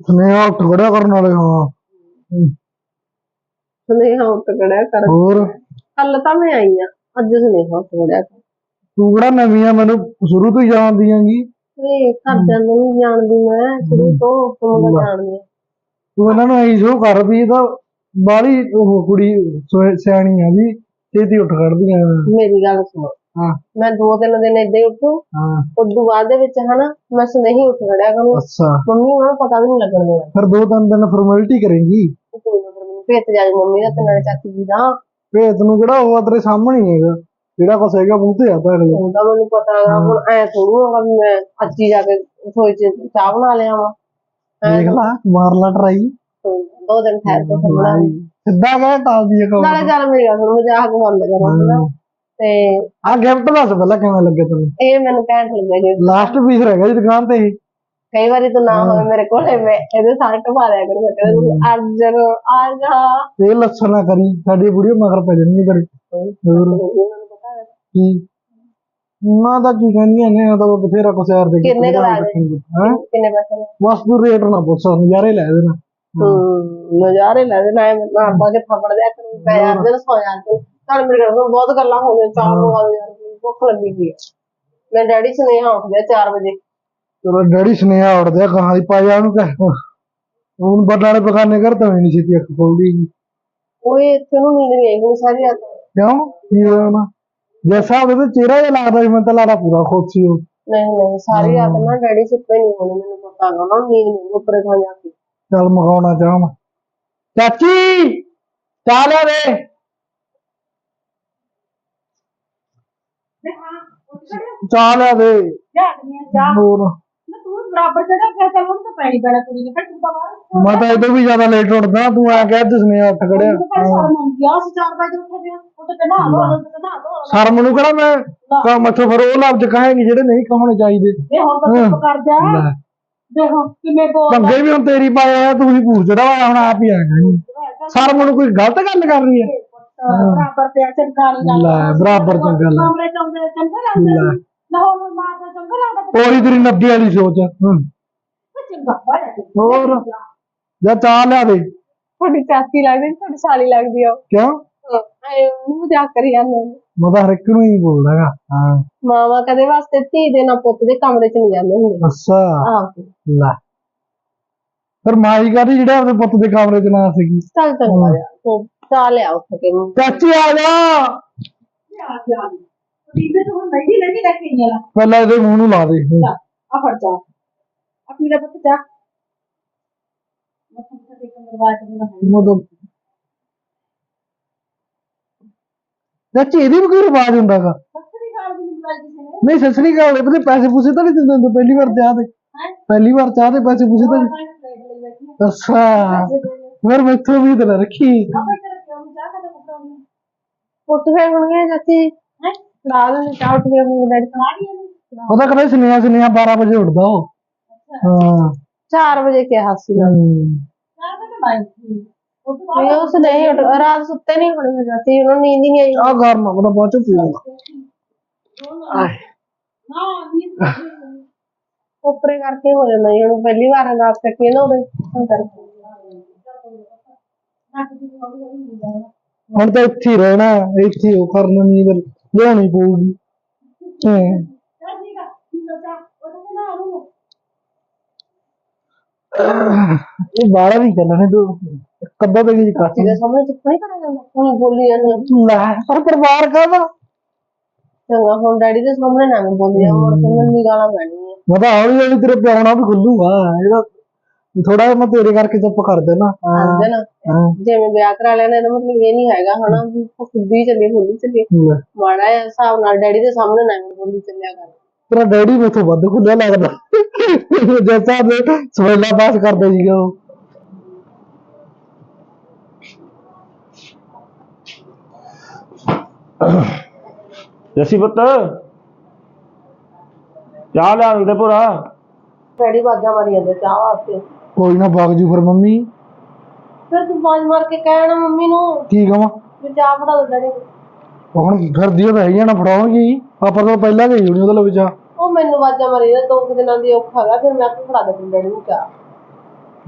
ਸੁਨੇਹਾ ਉੱਠ ਖੜਿਆ ਕਰਨ ਵਾਲੇ ਹਾਂ। ਸੁਨੇਹਾ ਉੱਠ ਖੜਿਆ ਕਰ। ਹੋਰ? ਕੱਲ ਤਾਂ ਮੈਂ ਆਈ ਆ ਅੱਜ ਸੁਨੇਹਾ ਉੱਠ ਕਰ। ਤੂੰ ਕਿਹੜਾ ਨਵੀਂ ਆ? ਮੈਨੂੰ ਸ਼ੁਰੂ ਤੋਂ ਹੀ ਜਾਣਦੀ ਆਂਗੀ ਵੇ ਘਰਦਿਆਂ ਨੂੰ ਨੀ ਜਾਣਦੀ ਮੈਂ। ਸ਼ੁਰੂ ਤੋਂ ਤੁਹਾਨੂੰ ਤਾਂ ਜਾਣਦੀ ਆ ਤੂੰ ਇਹਨਾਂ ਨੂੰ ਐਂ ਸ਼ੋ ਕਰ ਵੀ ਇਹ ਤਾਂ ਬਾਹਲੀ ਉਹ ਕੁੜੀ ਸਿਆਣੀ ਆ ਵੀ ਛੇਤੀ ਉੱਠ ਖੜਦੀਆਂ ਮੇਰੀ ਗੱਲ ਸੁਣੋ। ਹਾਂ। ਮੈਂ ਦੋ ਤਿੰਨ ਦਿਨ ਏਦਾਂ ਹੀ ਉੱਠੂ। ਹਾਂ। ਉਦੋਂ ਬਾਅਦ ਦੇ ਵਿੱਚ ਹਨਾ ਮੈਂ ਸੁਨੇਹੀ ਉੱਠ ਖੜਿਆ ਕਰੂੰ। ਅੱਛਾ। ਮੰਮੀ ਨੂੰ ਪਤਾ ਵੀ ਨਹੀਂ ਲੱਗਣ ਦੇਣਾ। ਫਿਰ ਦੋ ਤਿੰਨ ਦਿਨ ਫਾਰਮੈਲਿਟੀ ਕਰੇਂਗੀ। ਕੋਈ ਨਾ ਫਿਰ ਮੈਨੂੰ ਭੇਤ ਜਾ ਮੰਮੀ ਦਾ ਤੇ ਨਾਲੇ ਚਾਚੀ ਜੀ ਦਾ। ਭੇਤ ਨੂੰ ਕਿਹੜਾ ਉਹ ਤੇਰੇ ਸਾਹਮਣੇ ਹੀ ਹੈਗਾ। ਜਿਹੜਾ ਕੁਛ ਹੈਗਾ ਮੂੰਹ ਤੇ ਆਦਾ ਅਗਲੇ ਉਹਦਾ ਮੈਨੂੰ ਪਤਾ ਹੈਗਾ ਹੁਣ ਐ ਥੋੜੂ ਹੋਗਾ ਵੀ ਮੈਂ ਅੱਜ ਹੀ ਜਾ ਕੇ ਰਸੋਈ ਚ ਚਾਹ ਬਣਾ ਲਿਆ ਵਾ। ਦੇਖ ਲਾ ਮਾਰ ਲਾ ਟਰਾਈ ਦੋ ਦਿਨ ਠਹਿਰ ਕੇ। ਸਿੱਧਾ ਕਹਿ ਟਾਲਦੀ ਹੈ ਨਾਲੇ ਚੱਲ ਮੇਰੀ ਗੱਲ ਸੁਣ ਮਜ਼ਾਕ ਬੰਦ ਕਰੋ। ਤੇ ਆ ਗਿਫਟ ਦੱਸ ਪਹਿਲਾਂ ਕਿਵੇਂ ਲੱਗੇ ਤੈਨੂੰ? ਇਹ ਮੈਨੂੰ ਕਹਿਣ ਲੱਗਿਆ ਜੀ ਲਾਸਟ ਪੀਸ ਰਹਿ ਗਿਆ ਜੀ ਦੁਕਾਨ ਤੇ ਇਹ ਕਈ ਵਾਰੀ ਤੂੰ ਨਾ ਹੋਵੇ ਮੇਰੇ ਕੋਲੇ ਮੈਂ ਇਹਦੇ ਸਾਰੇ ਟਪਾ ਦਿਆ ਕਰੂੰ ਮੈਂ ਕਹਿੰਦਾ ਅਰਜਨ ਆ ਜਾ। ਇਹ ਲੱਛਣ ਨਾ ਕਰੀ ਸਾਡੀ ਬੁੜੀ ਮਗਰ ਪੈ ਜਾਣੀ ਕਰੇ ਹੈ ਕੀ? ਉਹਨਾਂ ਦਾ ਕੀ ਕਹਿੰਦੀਆਂ ਨੇ ਉਹ ਤਾਂ ਬਥੇਰਾ ਕੁਛ ਯਾਰ ਦੇ ਕਿੰਨੇ ਕੁ ਲਾ ਦੇ? ਹੈ? ਕਿੰਨੇ ਪੈਸੇ ਬਸ ਤੂੰ ਰੇਟ ਨਾ ਪੁੱਛ ਨਜ਼ਾਰੇ ਲੈ ਦੇਣਾ। ਹੂੰ। ਨਜ਼ਾਰੇ ਲੈ ਦੇ ਨਾ ਮਾਰ ਪਾ ਕੇ ਥੱਪੜ ਦਿਆ ਕਰੂੰ ਮੈਂ ਯਾਰ ਦੇ ਸੌ ਜਾਂ ਤੂੰ ਚੱਲ ਮੇਰੇ ਹੁਣ ਬਹੁਤ ਗੱਲਾਂ ਹੋ ਗਈਆਂ ਚਾਹ ਨੂੰ ਆ ਯਾਰ ਮੈਨੂੰ ਭੁੱਖ ਲੱਗੀ ਪਈ ਹੈ ਮੈਂ ਡੈਡੀ ਸੁਨੇਹਾ ਉੱਠ ਗਿਆ 4 ਵਜੇ। ਚਲੋ ਡੈਡੀ ਸੁਨੇਹਾ ਉੜਦੇ ਕਹਾਂ ਦੀ ਪਾਇਆ ਉਹਨੂੰ ਕਹਿ। ਹੁਣ ਬਟਾਲੇ ਪਕਾਨੇ ਕਰ ਤਾਂ ਨਹੀਂ ਛੇਤੀ ਅੱਖ ਖੋਲਦੀ ਓਏ ਇੱਥੇ ਨੂੰ ਨੀਂਦ ਨਹੀਂ ਆਈ ਹੁਣ ਸਾਰੀ ਰਾਤ। ਕਿਉਂ? ਕੀ ਹੋਇਆ ਨਾ? ਜੈਸਾ ਉਹਦੇ ਤੇ ਚਿਹਰਾ ਜਿਹਾ ਲੱਗਦਾ ਸੀ ਮੈਨੂੰ ਤਾਂ ਲੱਗਦਾ ਪੂਰਾ ਸੀ ਉਹ। ਨਹੀਂ ਨਹੀਂ ਸਾਰੀ ਰਾਤ ਨਾ ਡੈਡੀ ਸੁੱਤੇ ਨਹੀਂ ਹੋਣੇ ਮੈਨੂੰ ਪਤਾ ਹੈਗਾ ਉਹਨਾਂ ਨੂੰ ਨੀਂਦ ਨਹੀਂ ਉੱਪਰੇ ਥਾਂ ਜਾ ਕੇ। ਚੱਲ ਮਗਾਉਣਾ ਚਾਹਾਂ ਚਾਚੀ! ਚਾਹ ਚਾਹ ਲਿਆ ਦੇ ਹੋਰ। ਬਰਾਬਰ ਚੜਾ ਗਿਆ ਚੱਲ ਉਹਨੂੰ ਤਾਂ ਪੈਣੀ ਪੈਣਾ ਕੁੜੀ ਨੇ ਫਿਰ ਤੂੰ ਤਾਂ ਬਾਹਰ ਮੈਂ ਤਾਂ ਇਦੋਂ ਵੀ ਜ਼ਿਆਦਾ ਲੇਟ ਉੱਠਦਾ ਤੂੰ ਆ ਕਹਿ ਜਿਸਨੇ ਉੱਠ ਖੜਿਆ। ਸ਼ਰਮ ਆਉਂਦੀ ਆ ਅਸੀਂ 4 ਵਜੇ ਉੱਠ ਗਏ ਉਹ ਤਾਂ ਕਹਿੰਦਾ ਹਲੋ ਹਲੋ ਤੇ ਕਹਿੰਦਾ ਹਲੋ ਸ਼ਰਮ ਨੂੰ ਕਿਹੜਾ ਮੈਂ ਕਾ ਮੱਥੋਂ ਫਿਰ ਉਹ ਲਫ਼ਜ਼ ਕਹਾਂਗੀ ਜਿਹੜੇ ਨਹੀਂ ਕਹਣੇ ਚਾਹੀਦੇ। ਇਹ ਹੁਣ ਤਾਂ ਚੁੱਪ ਕਰ ਜਾ। ਲੈ, ਦੇਖੋ ਕਿਵੇਂ ਬੋਲ ਪੰਗੇ ਵੀ ਹੁਣ ਤੇਰੀ ਪਾਇਆ ਆ ਤੂੰ ਹੀ ਪੂਛ ਚੜਾਇਆ ਹੁਣ ਆਪ ਹੀ ਆਏਗਾ ਜੀ ਸ਼ਰਮ ਨੂੰ ਕੋਈ ਗਲਤ ਗੱਲ ਕਰ ਰਹੀ ਹੈ ਬਰਾਬਰ ਲੈ ਬਰਾਬਰ ਚੰਗਾ ਲੈ ਕਮਰੇ ਚੰਗੇ ਚੰਗੇ ਲੱਗਦੇ ਲੈ। ਨਾ। ਹੁਣ ਮਾਂ ਦਾ ਚੰਗਾ ਲੱਗਦਾ ਉਹੀ ਤੇਰੀ ਨੱਬੀ ਵਾਲੀ ਸੋਚ ਆ। ਹੂੰ। ਤੇ ਚੰਗਾ ਹੋਇਆ ਹੋਰ? ਜਾਂ ਚਾਹ ਲਿਆ ਦੇ। ਤੁਹਾਡੀ ਚਾਚੀ ਲੱਗਦੀ ਤੁਹਾਡੀ ਸਾਲੀ ਲੱਗਦੀ ਆ ਕਿਉਂ? ਐ ਉਹਨੂੰ ਮਜ਼ਾਕ ਕਰੀ ਜਾਂਦੇ ਨੇ। ਮੈਂ ਤਾਂ ਹਰ ਇੱਕ ਨੂੰ ਹੀ ਬੋਲਦਾ ਹੈਗਾ। ਹਾਂ। ਮਾਵਾ ਕਦੇ ਵਾਸਤੇ ਧੀ ਦੇ ਨਾ ਪੁੱਤ ਦੇ ਕਮਰੇ ਚ ਨਹੀਂ ਜਾਂਦੇ ਹੁੰਦੇ। ਅੱਛਾ। ਆਹੋ। ਲੈ। ਫਿਰ ਮਾਈ ਕਾਦੀ ਜਿਹੜਾ ਆਪਣੇ ਪੁੱਤ ਦੇ ਕਮਰੇ ਚ ਨਾ ਸੀਗੀ? ਚੱਲ ਚੰਗਾ ਯਾਰ ਤੂੰ ਚਾਹ ਲਿਆ ਉੱਠ ਕੇ ਚਾਚੀ ਆ ਜਾ। ਆ ਗਿਆ ਬੀਬੀ ਤੂੰ ਹੁਣ ਨਹੀਂ ਨਹੀਂ ਲੈ ਕੇ ਆਇਆ ਪਹਿਲਾਂ ਇਹਦੇ ਮੂੰਹ ਨੂੰ ਲਾ ਦੇ। ਆ ਫੜ ਜਾ ਆ ਪੀਲਾ ਪੁੱਤ ਜਾ ਮੈਂ ਤੁਹਾਨੂੰ ਤੇ ਕੰਗਰਵਾ ਕੇ ਨਾ ਮੈਂ ਤਾਂ ਚਾਚੀ ਇਹਦੀ ਵੀ ਕੋਈ ਰਿਵਾਜ ਹੁੰਦਾ ਗਾ ਸੱਚੀ ਗੱਲ ਵੀ ਨਹੀਂ ਨੇ ਨਹੀਂ ਸਸਰੀ ਇਹਦੇ ਪੈਸੇ ਪੂਸੇ ਤਾਂ ਨਹੀਂ ਦਿੰਦੇ ਪਹਿਲੀ ਵਾਰ ਚਾਹ ਦੇ? ਪਹਿਲੀ ਵਾਰ ਚਾਹ ਦੇ ਪੈਸੇ ਪੂਸੇ ਤਾਂ ਅੱਛਾ। ਫਿਰ ਮੈਥੋਂ ਵੀ ਤਾਂ ਰੱਖੀ। ਉੱਠ ਫੇਰ ਹੋਣਗੇ ਚਾਚੀ। ਹੈ? ਲਾ ਲੈਣੇ ਚਾਹ ਉੱਠ ਕੇ ਹੁਣ ਡੈਡੀ ਉਹਦਾ ਕਦੇ ਸੁਨੇਹਾ ਸੁਨੇਹਾ 12 ਵਜੇ ਉੱਠਦਾ ਉਹ। ਹਾਂ 4 ਵਜੇ ਕਿਹਾ ਸੀ। ਨਹੀਂ ਉਸ ਨਹੀਂ ਉੱਠ। ਰਾਤ ਸੁੱਤੇ ਨਹੀਂ ਹੋਣੇ ਚਾਚੀ ਉਹਨਾਂ ਨੂੰ ਨੀਂਦ ਹੀ ਨਹੀਂ ਆਈ। ਆ ਗਰਮ ਨਾ ਉੱਪਰੇ ਕਰਕੇ ਹੋ ਜਾਂਦਾ ਜੀ ਹੁਣ ਪਹਿਲੀ ਵਾਰ ਰਾਤ ਕੱਟੀ ਨਾ ਉਹਦੇ। ਤਾਂ ਕਰਕੇ ਨਾ ਨੂੰ ਹੁਣ ਤਾਂ ਇੱਥੇ ਹੀ ਰਹਿਣਾ ਇੱਥੇ ਹੀ ਉਹ ਕਰਨਾ ਨਹੀਂ ਫਿਰ ਲਿਆਉਣੀ ਪਊਗੀ। ਹੂੰ। ਨਾ ਇਹ ਬਾਲਾ ਵੀ ਚੱਲਣੇ ਤੂੰ ਕੱਦਾ ਤੇ ਜੀ ਕਾਸੀ ਜਿਹਦੇ ਸਾਹਮਣੇ ਚੁੱਪ ਨਹੀਂ ਕਰਿਆ ਜਾਂਦਾ ਹੁਣ ਬੋਲੀ ਜਾਂਦੇ ਲੈ ਪਰ ਪਰਿਵਾਰ ਕਾਹਦਾ? ਚੰਗਾ ਹੁਣ ਡੈਡੀ ਦੇ ਸਾਹਮਣੇ ਨਾ ਮੈਂ ਬੋਲੀ ਜਾ ਮੁੜ ਕੇ ਮੈਨੂੰ ਗਾਲਾਂ ਪੈਣੀਆਂ। ਮੈਂ ਤਾਂ ਹੌਲੀ ਹੌਲੀ ਤੇਰੇ ਨਾਲ ਵੀ ਖੁੱਲੂਗਾ ਇਹਦਾ ਥੋੜਾ ਮੈਂ ਤੇਰੇ ਕਰਕੇ ਚੁੱਪ ਕਰ ਦੇਣਾ। ਨਾ ਜਿਵੇਂ ਵਿਆਹ ਕਰਾ ਲੈਣਾ ਇਹਦਾ ਮਤਲਬ ਇਹ ਨਹੀਂ ਹੈਗਾ ਹਨਾ ਵੀ ਖੁੱਦੀ ਚੱਲੀ ਖੁੱਲੀ ਚੱਲੀ। ਮਾੜਾ ਜਿਹਾ ਹਿਸਾਬ ਨਾਲ ਡੈਡੀ ਦੇ ਸਾਹਮਣੇ ਨਾ ਬੋਲੀ ਚੱਲਿਆ ਕਰ। ਤੇਰਾ ਡੈਡੀ ਮੈਥੋਂ ਵੱਧ ਖੁੱਲਿਆ ਲੱਗਦਾ। ਜੈਸਾ ਦੇ ਸਵੇਲਾ ਪਾਸ ਕਰਦੇ ਸੀਗੇ ਉਹ। ਜੱਸੀ ਪੁੱਤ। ਚਾਹ ਲਿਆ ਦਿੰਦੇ ਭੋਰਾ। ਡੈਡੀ ਬਾਜਾ ਮਾਰੀ ਜਾਂਦੇ ਚਾਹ ਵਾਸਤੇ। ਕੋਈ ਨਾ ਬਾਗ ਜੂ ਫਿਰ ਮੰਮੀ। ਫਿਰ ਤੂੰ ਬਾਜ ਮਾਰ ਕੇ ਕਹਿਣਾ ਮੰਮੀ ਨੂੰ। ਕੀ ਕਵਾਂ? ਵੀ ਚਾਹ ਫੜਾ ਦੋ ਡੈਡੀ ਨੂੰ। ਹੁਣ ਫਿਰਦੀ ਉਹ ਤਾਂ ਹੈਗੀ ਆ ਨਾ ਫੜਾਉਣਗੀ। ਹੀ। ਪਾਪਾ ਤੋਂ ਪਹਿਲਾਂ ਗਈ ਹੋਣੀ ਉਹਦੇ ਲਈ ਚਾਹ। ਉਹ ਮੈਨੂੰ ਬਾਜਾ ਮਾਰੀ ਜਾਂਦਾ ਦੋ ਕੁ ਦਿਨਾਂ ਦੀ ਔਖਾ ਹੈਗਾ ਫਿਰ ਮੈਂ ਆਪੇ ਫੜਾ ਦੇ ਡੈਡੀ ਨੂੰ ਚਾਹ?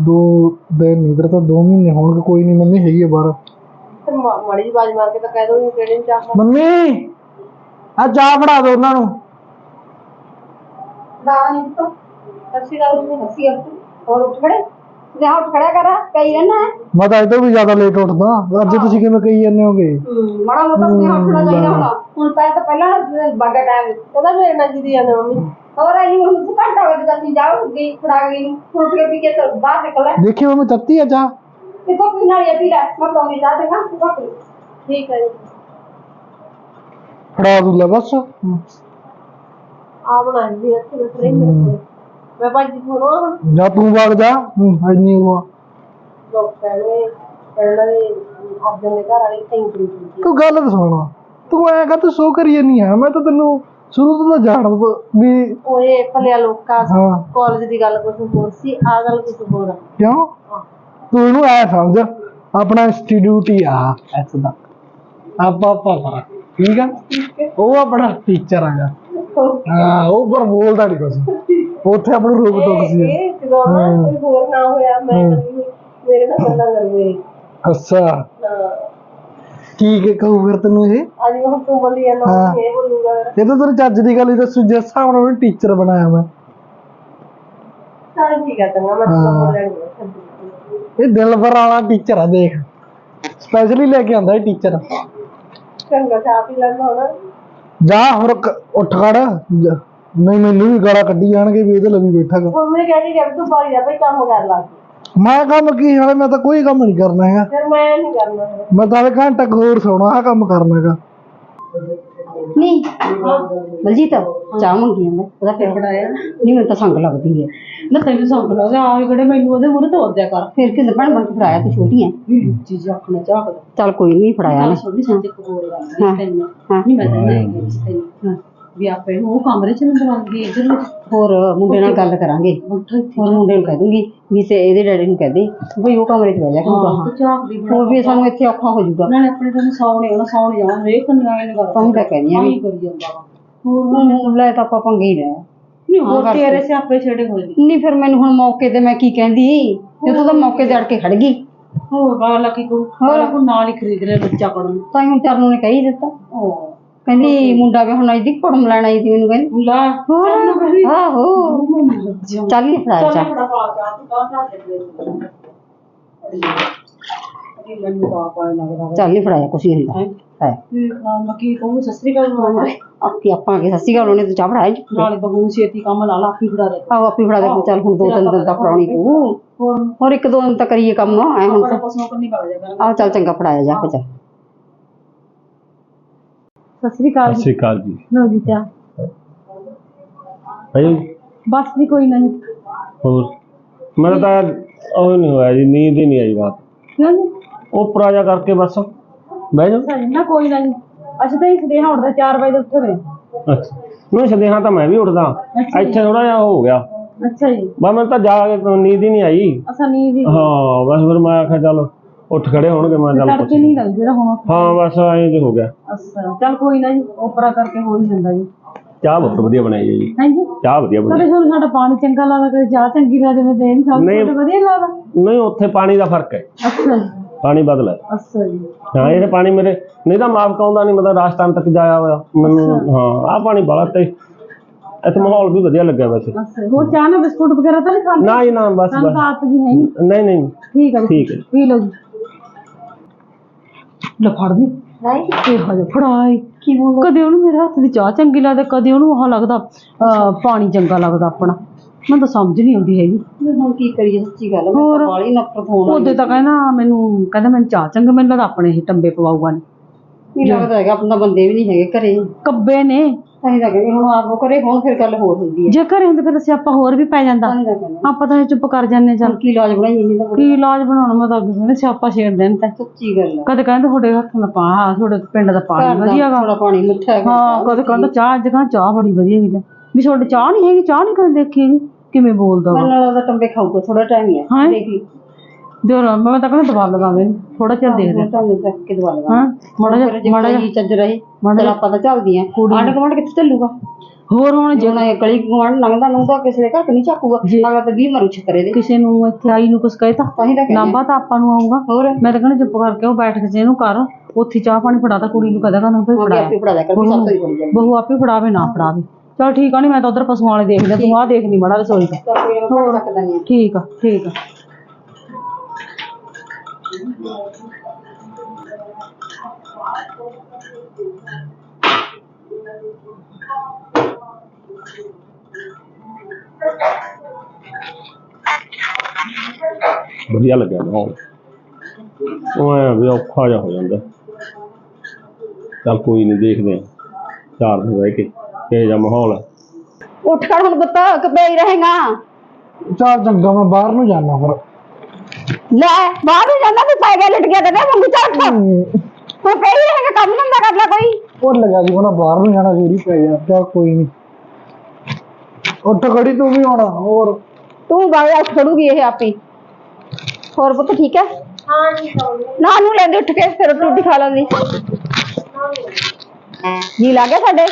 ਦੋ ਦਿਨ ਨਹੀਂ ਇਧਰ ਤਾਂ 2 ਮਹੀਨੇ ਹੋਣਗੇ ਕੋਈ ਨਹੀਂ ਮੰਮੀ ਹੈਗੀ ਆ ਬਾਹਰ। ਮਾ- ਮਾੜੀ ਬਾਜ ਮਾਰ ਕੇ ਤਾਂ ਕਹਿ ਦੋ ਕਿਹੜੇ ਨੂੰ ਚਾਹ ਮੰਮੀ ਆ ਚਾਹ ਫੜਾ ਦੋ ਉਹਨਾਂ ਨੂੰ। ਦਾਣੀ ਤੋਂ ਸੱਚੀ ਗੱਲ ਤੁਸੀਂ ਹੱਸੀ ਅੱਤ ਹੋਰ ਉੱਠ ਖੜੇ? ਜਾ ਉੱਠ ਖੜਿਆ ਕਰ ਕਈ ਰਹਿਣਾ ਹੈ। ਮੈਂ ਤਾਂ ਤੋਂ ਵੀ ਜ਼ਿਆਦਾ ਲੇਟ ਉੱਠਦਾ। ਅੱਜ ਤੁਸੀਂ ਕਿਵੇਂ ਕਹੀ ਜਾਂਦੇ ਹੋਗੇ? ਹੂੰ, ਮਾੜਾ ਮੋਟਾ ਸੁਨੇਹਾ ਉੱਠਣਾ ਚਾਹੀਦਾ ਹੁਣ। ਹੁਣ ਤਾਂ ਇਹ ਤਾਂ ਪਹਿਲਾਂ ਬਾਗਾ ਟਾਈਮ ਕਹਿੰਦਾ ਮੇਰੇ ਨਾਲ ਜਿੱਦੀ ਜਾਂਦੇ ਮੰਮੀ। ਹੋਰ ਆਈ ਹੁਣ ਤੂੰ ਘੰਟਾ ਹੋ ਗਿਆ ਜਾਂਦੀ ਜਾਓ ਗਈ ਫੜਾ ਗਈ ਨੂੰ ਹੁਣ ਉੱਠ ਕੇ ਪੀ ਕੇ ਤਾਂ ਬਾਹਰ ਨਿਕਲ ਲੈ ਦੇਖੀ ਮੰਮੀ ਤੱਤੀ ਆ ਚਾਹ। ਕਿਥੋਂ ਪੀਣ ਵਾਲੀ ਆ ਪੀ ਲੈ ਮੈਂ ਪਾਉਂਗੀ ਜਾ ਦੇਗਾ ਤੂੰ ਪੀ ਠੀਕ ਹੈ ਜੀ। ਫੜਾ ਦੂ ਲੈ ਬਸ। ਆ ਬਣਾ ਜੀ ਇੱਥੇ ਬੈਠ ਰਹੀ ਮੇਰੇ ਕੋਲ ਮੈਂ ਭਾਜੀ ਤੁਹਾਨੂੰ ਜਾ ਤੂੰ ਵਗ ਜਾ ਹੂੰ, ਇੰਨੀ ਉਹ ਲੋਕ ਕਹਿੰਦੇ ਕਹਿੰਦਾ ਵੀ ਦੇ ਘਰ ਵਾਲੀ ਕੁੜੀ ਸੀ ਤੂੰ ਗੱਲ ਤਾਂ ਸੁਣ। ਤੂੰ ਐਂ ਕਾ ਤੂੰ ਸੋ ਕਰੀ ਨਹੀਂ ਆ। ਮੈਂ ਤਾਂ ਤੈਨੂੰ ਸ਼ੁਰੂ ਤੋਂ ਤਾਂ ਜਾਣਦਾ ਵੀ ਓਏ ਭਲਿਆ ਲੋਕਾਂ ਹਾਂ। ਕਾਲਜ ਦੀ ਗੱਲ ਕੁਝ ਹੋਰ ਸੀ ਆ ਗੱਲ ਕੁਝ ਹੋਰ ਆ। ਕਿਉਂ? ਤੂੰ ਇਹਨੂੰ ਐ ਸਮਝ। ਆਪਣਾ ਇੰਸਟੀਚਿਊਟ ਹੀ ਆ ਐਸ ਦਾ। ਆਪਾਂ ਆਪਾਂ ਫ਼ਰਕ ਠੀਕ ਆ? ਉਹ ਆਪਣਾ ਟੀਚਰ ਆਗਾ ਹਾਂ ਉਹ ਪਰ ਬੋਲਦਾ ਨਹੀਂ ਕੁਛ। ਉੱਥੇ ਆਪਣਾ ਰੋਕ ਟੋਕ ਸੀ। ਇਹ ਜਦੋਂ ਨਾ ਕੋਈ ਹੋਰ ਨਾ ਹੋਇਆ ਮੈਂ ਕਦੀ ਮੇਰੇ ਨਾਲ ਗੱਲਾਂ ਕਰੂਏ ਅੱਛਾ। ਹਾਂ। ਕੀ ਕੀ ਕਹੂ ਫਿਰ ਤੈਨੂੰ ਇਹ? ਅੱਜ ਉਹ ਤੂੰ ਬੋਲੀ ਜਾਂਦਾ। ਇਹ ਬੋਲੂਗਾ। ਇਹ ਤਾਂ ਤੇਰੇ ਚੱਜ ਦੀ ਗੱਲ ਹੀ ਦੱਸੂ ਜਿਸ ਹਿਸਾਬ ਨਾਲ ਟੀਚਰ ਬਣਾਇਆ ਮੈਂ। ਚੱਲ ਠੀਕ ਹੈ ਚੰਗਾ ਮੈਂ। ਤੈਨੂੰ ਬੋਲਣ ਇਹ ਦਿਲ ਭਰ ਵਾਲਾ ਟੀਚਰ ਆ ਦੇਖ। ਸਪੈਸ਼ਲੀ ਲੈ ਕੇ ਆਂਦਾ ਇਹ ਟੀਚਰ ਚੰਗਾ ਚਾਹ ਪੀ ਲੈਂਦਾ ਹੋਣਾ। ਜਾ ਹੋਰ ਕ- ਉੱਠ ਖੜ ਜਾ। ਨਹੀਂ ਮੈਨੂੰ ਵੀ ਗਾਲਾਂ ਕੱਢੀ ਜਾਣਗੇ ਵੀ ਇਹਦੇ ਲਈ ਬੈਠਾ ਗਾ ਮੰਮੀ ਕਹਿੰਦੀ ਕਿ ਤੂੰ ਬਾਈ ਦਾ ਭਈ ਕੰਮ ਕਰ ਲਾ ਮੈਂ ਕੰਮ ਕੀ ਹਾਲੇ ਮੈਂ ਤਾਂ ਕੋਈ ਕੰਮ ਨਹੀਂ ਕਰਨਾ ਹੈਗਾ ਫਿਰ ਮੈਂ ਨਹੀਂ ਕਰਨਾ ਹੈਗਾ। ਮੈਂ ਤਾਂ ਇਹ ਘੰਟਾ ਕੁ ਹੋਰ ਸੌਣਾ ਆ ਕੰਮ ਕਰਨਾ ਹੈਗਾ ਨਹੀਂ ਬਲਜੀਤ ਚਾਹ ਮੰਗੀ ਜਾਂਦਾ ਉਹਦਾ ਫਿਰ ਫੜਾਇਆ ਨਹੀਂ ਮੈਨੂੰ ਤਾਂ ਸੰਗ ਲੱਗਦੀ ਹੈ। ਨਾ ਤੈਨੂੰ ਸੰਗ ਲੱਗਦਾ ਆ ਕਿਹੜੇ ਮੈਨੂੰ ਉਹਦੇ ਮੂਹਰੇ ਤੋੜ ਦਿਆ ਕਰ। ਫਿਰ ਕਿਸੇ ਭੈਣ ਬਣ ਕੇ ਫੜਾਇਆ ਤੂੰ ਛੋਟੀ ਹੈ ਚੀਜ਼ ਆਖਣਾ ਚਾਹਦਾ ਚੱਲ ਕੋਈ ਨਹੀਂ ਫੜਾਇਆ ਗੱਲ ਹਾਂ। ਤੈਨੂੰ। ਹਾਂ। ਨਹੀਂ ਮੈਂ ਤਾਂ ਨਹੀਂ ਤੈਨੂੰ। ਵੀ ਆਪੇ ਨੂੰ ਉਹ ਕਮਰੇ ਚ ਨੂੰ ਬੁਲਾਉਂਦੀ ਇੱਧਰ ਨੂੰ ਹੋਰ ਮੁੰਡੇ ਨਾਲ ਗੱਲ ਕਰਾਂਗੇ। ਬੈਠਾ ਇੱਥੇ ਹੋਰ ਮੁੰਡੇ ਨੂੰ ਕਹਿ ਦੂੰਗੀ ਵੀ ਤੇ ਇਹਦੇ ਡੈਡੀ ਨੂੰ ਕਹਿ ਦੇ ਉਹ ਕਮਰੇ 'ਚ ਬਹਿ ਜਾ ਕਰੂਗਾ ਹਾਂ ਤੇ ਹੋਰ ਵੀ ਸਾਨੂੰ ਇੱਥੇ ਔਖਾ ਹੋ ਜਾਊਗਾ। ਨਾਲੇ ਆਪਣੇ ਤੈਨੂੰ ਸੌਣੇ ਆਉਣਾ ਸੌਣੇ ਜਾਣਾ ਹਰੇਕ ਨੂੰ ਆਏ ਨੇ ਗੱਲ ਤਾਂ ਹੀ ਤਾਂ ਕਹਿੰਦੀ ਆ ਵੀ- ਕਰੀ ਜਾਂਦਾ ਵਾ। ਹੋਰ ਲੈ ਤਾਂ ਆਪਾਂ ਪੰਗੇ ਹੀ ਲੈ ਨਹੀਂ ਹੋਰ ਤੇਰੇ ਸਿਆਪੇ ਛੇੜੇ ਹੋਏ ਨਹੀਂ ਫਿਰ ਮੈਨੂੰ ਹੁਣ ਮੌਕੇ ਤੇ ਮੈਂ ਕੀ ਕਹਿੰਦੀ? ਜੇ ਤੂੰ ਤਾਂ ਮੌਕੇ ਤੇ ਅੜ ਕੇ ਖੜ ਗਈ। ਹੋਰ ਬਾਲਾ ਕੀ ਕੋ ਬਾਲਾ ਕੋ ਨਾਲ ਹੀ ਖਰੀਦ ਲਿਆ ਬੱਚਾ ਕੋਲ ਤਾਂ ਹੀ ਹੁਣ ਚਰਨੋਂ ਨੇ ਕਹੀ ਦਿੱਤਾ। ਉਹ ਕਹਿੰਦੀ ਮੁੰਡਾ ਵੀ ਹੁਣ ਨਜ਼ਦੀਕ ਪੜਨ ਲੈਣ ਆਈ ਸੀ ਮੈਨੂੰ ਕਹਿੰਦੀ। ਲਾ ਹੋਰ ਆਹੋ। ਚੱਲ ਨਹੀਂ ਫੜਾ ਚਾ ਬੜਾ ਪਾ ਜਾ ਤੂੰ ਕਾਹ ਨਾ ਦੇ ਅਰੇ ਮੈਨੂੰ ਤਾਂ ਪਾਏ ਲੱਗਦਾ ਚੱਲ ਨਹੀਂ ਫੜਾਇਆ ਕੁਛ ਨਹੀਂ ਹੁੰਦਾ। ਹੈ? ਮੈਂ ਕੀ ਕਹੂੰ ਸਸਰੀ ਕਾਲ ਮਾਰ ਆਪੀ ਆਪਾਂ ਅੱਗੇ ਸੱਸੀ ਗੱਲ ਉਹਨੇ ਤੂੰ ਚਾਹ ਫੜਾਇਆ ਜੀ ਨਾਲੇ ਬਗੂ ਛੇਤੀ ਕੰਮ ਲਾ ਲਾ ਆਪੀ ਫੜਾ ਦੇ। ਆਹੋ ਆਪੀ ਫੜਾ ਦੇ ਚੱਲ ਹੁਣ ਦੋ ਤਿੰਨ ਦਿਨ ਤਾਂ ਫੜਾਉਣੀ ਪਊ। ਹੋਰ ਹੋਰ ਇੱਕ ਦੋ ਦਿਨ ਤਾਂ ਕਰੀਏ ਕੰਮ ਐ ਹੁਣ ਬੜਾ ਤਾਂ। ਪਸੋਂ ਕਰਨੀ ਪਾ ਜਾ ਕਰ ਆਹ ਚੱਲ ਚੰਗਾ ਫੜਾਇਆ ਜਾ ਚੱਲ ਸਤਿ ਸ਼੍ਰੀ ਅਕਾਲ ਜੀ। ਲੋ ਜੀ ਚਾਹ। ਭਾਈ? ਬਸ ਵੀ ਕੋਈ ਨਹੀਂ ਹੋਰ? ਮੇਰਾ ਤਾਂ ਉਹ ਨਹੀਂ ਹੋਇਆ ਜੀ ਨੀਂਦ ਹੀ ਨਹੀਂ ਆਈ ਰਾਤ। ਕਿਉਂ ਜੀ? ਉਹ ਪਰਾਜਾ ਕਰਕੇ ਬਸ। ਬਹਿ ਜਾ। ਸਾਡੇ ਨਾ ਕੋਈ ਨਹੀਂ ਅਸੀਂ ਤਾਂ ਇਸ ਦੇ ਉੱਠਦਾ 4 ਵਜੇ ਉੱਠੇ ਹੋਏ। ਅੱਛਾ। ਨਹੀਂ ਸਦੇਹਾਂ ਤਾਂ ਮੈਂ ਵੀ ਉੱਠਦਾ। ਇੱਥੇ ਥੋੜਾ ਜਿਹਾ ਹੋ ਗਿਆ। ਅੱਛਾ ਜੀ। ਬਸ ਮੈਨੂੰ ਤਾਂ ਜਾ ਕੇ ਨੀਂਦ ਹੀ ਨਹੀਂ ਆਈ। ਅਸਾਂ ਨੀਂਦ ਹੀ ਹਾਂ ਬਸ ਫਿਰ ਮੈਂ ਆਖਿਆ ਚੱਲ ਉੱਠ ਖੜੇ ਹੋਣਗੇ ਮੈਂ ਚੱਲ ਪੁੱਛ ਤੜਕੇ ਨਹੀਂ ਲੱਗ ਜਿਹੜਾ ਹੁਣ ਹਾਂ ਬਸ ਐਂ ਜੇ ਹੋ ਗਿਆ। ਅੱਛਾ ਚੱਲ ਕੋਈ ਨਾ ਜੀ ਉਪਰਾ ਕਰਕੇ ਹੋ ਹੀ ਜਾਂਦਾ ਜੀ। ਚਾਹ ਬਹੁਤ ਵਧੀਆ ਬਣਾਈ ਹੈ ਜੀ। ਹਾਂਜੀ? ਚਾਹ ਵਧੀਆ ਬਣਾਈ। ਕਦੇ ਤੁਹਾਨੂੰ ਸਾਡਾ ਪਾਣੀ ਚੰਗਾ ਲੱਗਦਾ ਕਦੇ ਚਾਹ ਚੰਗੀ ਲੱਗਦੀ ਮੈਂ ਦੇ ਨਹੀਂ ਸਕਦੀ ਨਹੀਂ। ਤੁਹਾਡੇ ਵਧੀਆ ਲੱਗਦਾ? ਨਹੀਂ ਉੱਥੇ ਪਾਣੀ ਦਾ ਫ਼ਰਕ ਹੈ। ਅੱਛਾ ਜੀ। ਪਾਣੀ ਬਦਲ ਹੈ। ਅੱਛਾ ਜੀ। ਹਾਂ ਇਹ ਪਾਣੀ ਮੇਰੇ ਨਹੀਂ ਤਾਂ ਮਾਫ ਕਾਉਂਦਾ ਨਹੀਂ ਮੈਂ ਤਾਂ ਰਾਜਸਥਾਨ ਤੱਕ ਜਾਇਆ ਹੋਇਆ। ਮੈਨੂੰ ਹਾਂ ਆਹ ਪਾਣੀ ਬੜਾ ਤੇ ਇੱਥੇ ਮਾਹੌਲ ਵੀ ਵਧੀਆ ਲੱਗਿਆ ਵੈਸੇ। ਅੱਛਾ ਹੋਰ ਚਾਹ ਨਾਲ ਬਿਸਕੁਟ ਵਗੈਰਾ ਤਾਂ ਨਹੀਂ ਖਾਂਦੇ? ਨਾ ਨਾ ਬਸ ਸਾਨੂੰ ਤਾਂ ਬਸ ਆਪ ਜੀ ਹੈ ਨਹੀਂ। ਨਹੀਂ ਨਹੀਂ। ਠੀਕ ਹੈ ਜੀ। ਠੀਕ ਹੈ। ਜੀ। ਪੀ ਲਓ ਜੀ। ਲੈ ਫੜ ਦੀ ਨਹੀਂ ਇਹ ਹਜੇ ਫੜਾਈ। ਕੀ ਬੋਲ ਕਦੇ ਉਹਨੂੰ ਮੇਰੇ ਹੱਥ ਦੀ ਚਾਹ ਚੰਗੀ ਲੱਗਦੀ ਕਦੇ ਉਹਨੂੰ ਆਹ ਲੱਗਦਾ ਅਹ, ਪਾਣੀ ਚੰਗਾ ਲੱਗਦਾ ਆਪਣਾ। ਮੈਨੂੰ ਤਾਂ ਸਮਝ ਨਹੀਂ ਆਉਂਦੀ ਹੈਗੀ। ਹੁਣ ਕੀ ਕਰੀਏ ਸੱਚੀ ਗੱਲ ਮੈਂ ਹੋਰ। ਤਾਂ ਵਾਲੀ ਨਫ਼ਰਤ ਹੋਣ ਉਹਦੇ ਤਾਂ ਕਹਿੰਦਾ ਮੈਨੂੰ ਕਹਿੰਦਾ ਮੈਨੂੰ ਚਾਹ ਚੰਗਾ ਮੈਨੂੰ ਲੱਗਦਾ ਆਪਣੇ ਹੀ ਟੰਬੇ ਪਵਾਊਗਾ ਨੇ। ਨਹੀਂ ਲੱਗਦਾ ਹੈਗਾ ਆਪਣਾ ਬੰਦੇ ਵੀ ਨਹੀਂ ਹੈਗੇ ਘਰੇ। ਕੱਬੇ ਨੇ। ਤਾਂ ਹੀ ਤਾਂ ਕਹਿੰਦੇ ਹੁਣ ਆਪ ਘਰੇ ਹੁਣ ਫਿਰ ਗੱਲ ਹੋਰ ਹੁੰਦੀ ਹੈ। ਜੇ ਘਰੇ ਹੁੰਦੇ ਫਿਰ ਅਸੀਂ ਆਪਾਂ ਹੋਰ ਵੀ ਪੈ ਜਾਂਦਾ। ਤਾਂ ਹੀ ਤਾਂ ਕਹਿੰਦੇ। ਆਪਾਂ ਤਾਂ ਇਹ ਚੁੱਪ ਕਰ ਜਾਂਦੇ ਚੱਲ। ਚੱਲ ਕੀ ਇਲਾਜ ਬਣਾਈ ਨਹੀਂ ਤਾਂ ਕੀ ਇਲਾਜ ਬਣਾਉਣਾ ਮੈਂ ਤਾਂ ਅੱਗੇ ਕਹਿੰਦੇ ਸਿਆਪਾ ਛੇੜ ਦੇਣ ਤੇ। ਸੱਚੀ ਗੱਲ ਹੈ ਕਦੇ ਕਹਿੰਦੇ ਤੁਹਾਡੇ ਹੱਥ ਦਾ ਪਾ ਹਾਂ ਤੁਹਾਡੇ ਪਿੰਡ ਦਾ ਪਾਣੀ ਵਧੀਆ ਗਾ। ਥੋੜਾ ਪਾਣੀ ਮਿੱਠਾ ਹੈਗਾ ਹਾਂ ਕਦੇ ਕਹਿੰਦਾ ਚਾਹ ਅੱਜ ਕਹਿੰਦਾ ਚਾਹ ਬੜੀ ਵਧੀਆ ਲੈ। ਵੀ ਤੁਹਾਡੇ ਚਾਹ ਨਹੀਂ ਹੈਗੀ ਚਾਹ ਨਹੀਂ ਕਦੇ ਦੇਖੀ ਹੈਗੀ? ਕਿਵੇਂ ਬੋਲਦਾ ਵਾ? ਮੈਨੂੰ ਲੱਗਦਾ ਟੰਬੇ ਖਾਊਗਾ ਥੋੜਾ ਟਾਈਮ ਹੀ ਹਾਂ। ਹੈ? ਦੇਖ ਲਈ। ਦਿਓ ਨਾ ਮੈਂ ਤਾਂ ਕਹਿੰਦਾ ਦਵਾ ਲਗਾਵੇ ਥੋੜਾ ਚਿਰ ਦੇਖਦੇ ਤੁਹਾਨੂੰ ਚੱਕ ਕੇ ਦਵਾ ਲਗਾ ਹਾਂ ਮਾੜਾ ਜਿਹਾ ਮਾੜਾ ਜਿਹਾ ਚੱਜ ਰਹੇ ਮਾੜਾ ਚਲ ਆਪਾਂ ਤਾਂ ਚੱਲਦੀਆਂ ਕਿੱਥੇ ਚੱਲੂਗਾ? ਹੋਰ ਹੁਣ ਜੇ ਜੇ ਨਾ ਗਲੀ ਗੁਆਂਢ ਲੰਘਦਾ ਨੂੰ ਤਾਂ ਕਿਸੇ ਦੇ ਘਰ ਨਹੀਂ ਚੱਕੂਗਾ ਅਗਲਾ ਤਾਂ 20 ਮਰੂ ਛਤਰੇ ਦੇ। ਕਿਸੇ ਨੂੰ ਇੱਥੇ ਆਈ ਨੂੰ ਕੁਛ ਕਹੇ ਤਾਂ ਤਾਂ ਹੀ ਤਾਂ ਕਹਿੰਦੇ ਲਾਂਬਾ ਤਾਂ ਆਪਾਂ ਨੂੰ ਆਊਗਾ। ਹੋਰ? ਮੈਂ ਤਾਂ ਕਹਿੰਦਾ ਚੁੱਪ ਕਰਕੇ ਉਹ ਬੈਠ ਕੇ ਕਰ ਉੱਥੇ ਚਾਹ ਪਾਣੀ ਫੜਾਤਾ ਕੁੜੀ ਨੂੰ ਕਹਦਾ ਕਹਿੰਦਾ ਭਈ ਆਪੇ ਬਹੂ ਫੜਾਵੇ ਨਾ ਫੜਾਵੇ। ਚਲ ਠੀਕ ਆ ਨਹੀਂ ਮੈਂ ਤਾਂ ਉਧਰ ਪਸ਼ੂਆਂ ਵਾਲੇ ਦੇਖ ਲਿਆ ਤੂੰ ਆਹ ਦੇਖ ਲਈ ਮਾੜਾ ਰਸੋਈ ਦਾ। ਠੀਕ ਆ ਠੀਕ ਆ। ਵਧੀਆ ਲੱਗਿਆ ਮਾਹੌਲ। ਉਹ ਐਂ ਵੀ ਔਖਾ ਜਿਹਾ ਹੋ ਜਾਂਦਾ। ਚੱਲ ਕੋਈ ਨਹੀਂ ਦੇਖਦੇ ਚਾਰ ਦਿਨ ਰਹਿ ਕੇ ਕਿਹੋ ਜਿਹਾ ਮਾਹੌਲ ਹੈ ਉੱਠ ਖੜ ਹੁਣ ਪੁੱਤ ਕਪੇ ਹੀ ਰਹੇਗਾ। ਚੱਲ ਚੰਗਾ ਮੈਂ ਬਾਹਰ ਨੂੰ ਜਾਣਾ ਫਿਰ। ਲੈ ਬਾਹਰ ਨੂੰ ਜਾਂਦਾ ਤੇ ਪੈ ਗਿਆ ਲਟ ਗਿਆ ਤੇ ਮੰਗੂ ਚੱਲ ਤੂੰ। ਪਈ ਰਹੇਗਾ ਕੰਮ ਧੰਦਾ ਕਰ ਲੈ ਕੋਈ। ਉਹ ਲੱਗਾ ਜੀ ਉਹਨਾਂ ਬਾਹਰ ਨੂੰ ਜਾਣਾ ਜ਼ਰੂਰੀ ਪੈ ਗਿਆ। ਚੱਲ ਕੋਈ ਨਹੀਂ। ਉੱਠ ਖੜੀ ਤੂੰ ਵੀ ਹੋਣਾ ਹੋਰ। ਤੂੰ ਬਾਹਰ ਉੱਠ ਖੜੂਗੀ ਇਹ ਆਪੀ। ਹੋਰ ਪੁੱਤ ਠੀਕ ਹੈ? ਹਾਂ ਜੀ ਸੌਂਦੇ ਨਾ ਨੂੰ ਲੈਂਦੇ ਉੱਠ ਕੇ ਫਿਰ ਰੋਟੀ ਰੂਟੀ ਖਾ ਲੈਂਦੀ ਜੀ ਲੱਗ ਗਿਆ ਸਾਡੇ?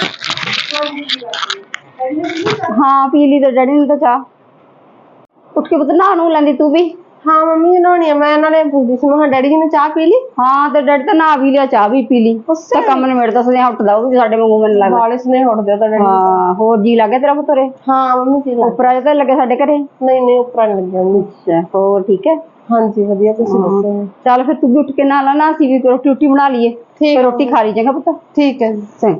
ਹਾਂ ਪੀ ਲਈ ਤੇ ਡੈਡੀ ਨੇ ਤਾਂ ਚਾਹ। ਉੱਠ ਕੇ ਪੁੱਤ ਨਾ ਨੂੰ ਲੈਂਦੀ ਤੂੰ ਵੀ। ਹਾਂ ਮੰਮੀ ਨਹਾਉਣੀ ਆ। ਮੈਂ ਨਾਲੇ ਪੁੱਛਦੀ ਸੀ ਮੈਂ ਕਿਹਾ ਡੈਡੀ ਜੀ ਨੇ ਚਾਹ ਪੀ ਲਈ? ਹਾਂ ਤੇ ਡੈਡੀ ਤਾਂ ਨਾ ਵੀ ਲਿਆ ਚਾਹ ਵੀ ਪੀ ਲਈ। ਤਾਂ ਕੰਮ ਨਿਬੜਦਾ ਸਦੇ ਉੱਠਦਾ ਉਹ ਵੀ ਸਾਡੇ ਵਾਂਗੂ ਮੈਨੂੰ ਲੱਗਦਾ। ਵਾਲੇ ਸਨੇ ਉੱਠਦੇ ਤਾਂ ਡੈਡੀ। ਹਾਂ ਹੋਰ ਜੀ ਲੱਗ ਤੇਰਾ ਪੁੱਤਰੇ ਹਾਂ ਮੰਮੀ ਜੀ ਲੱਗ ਉੱਪਰ ਤਾਂ ਲੱਗੇ ਸਾਡੇ ਘਰੇ? ਨਹੀਂ ਨਹੀਂ ਉੱਪਰ ਨਹੀਂ ਲੱਗਿਆ ਮੰਮੀ ਅੱਛਾ ਹੋਰ ਠੀਕ ਹੈ? ਹਾਂਜੀ ਵਧੀਆ ਤੁਸੀਂ ਦੱਸੋ। ਚੱਲ ਫਿਰ ਤੂੰ ਵੀ ਉੱਠ ਕੇ ਨਾ ਲਾ ਨਾ ਅਸੀਂ ਵੀ ਰੋਟੀ ਰੋਟੀ ਬਣਾ ਲਈਏ। ਫਿਰ ਰੋਟੀ ਖਾ ਲਈ ਚੰਗਾ ਪੁੱਤ। ਠੀਕ ਹੈ ਜੀ। ਚੰਗਾ।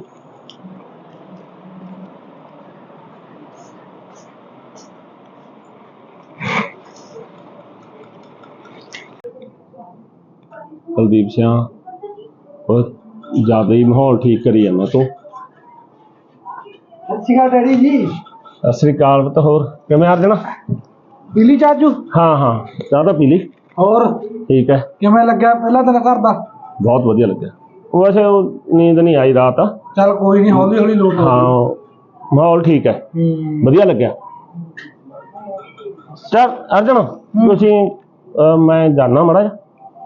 ਕੁਲਦੀਪ ਸਿੰਘ ਉਹ ਜ਼ਿਆਦਾ ਹੀ ਮਾਹੌਲ ਠੀਕ ਕਰੀ ਜਾਂਦਾ ਤੂੰ। ਸਤਿ ਸ਼੍ਰੀ ਅਕਾਲ ਡੈਡੀ ਜੀ। ਸਤਿ ਸ੍ਰੀ ਅਕਾਲ ਪੁੱਤ ਹੋਰ ਕਿਵੇਂ ਅਰਜਣਾ? ਪੀਲੀ ਚਾਚੂ ਹਾਂ ਹਾਂ ਚਾਹ ਤਾਂ ਪੀ ਲਈ। ਹੋਰ? ਠੀਕ ਹੈ। ਕਿਵੇਂ ਲੱਗਿਆ ਪਹਿਲਾਂ ਦਿਨ ਘਰ ਦਾ? ਬਹੁਤ ਵਧੀਆ ਲੱਗਿਆ। ਵੈਸੇ ਉਹ ਨੀਂਦ ਨਹੀਂ ਆਈ ਰਾਤ। ਚੱਲ ਕੋਈ ਨਹੀਂ ਹੌਲੀ ਹੌਲੀ ਲੋਟ ਹੋ ਮਾਹੌਲ ਠੀਕ ਹੈ। ਵਧੀਆ ਲੱਗਿਆ। ਚੱਲ ਅਰਜਣ ਤੁਸੀਂ ਮੈਂ ਜਾਣਾ ਮੜਾ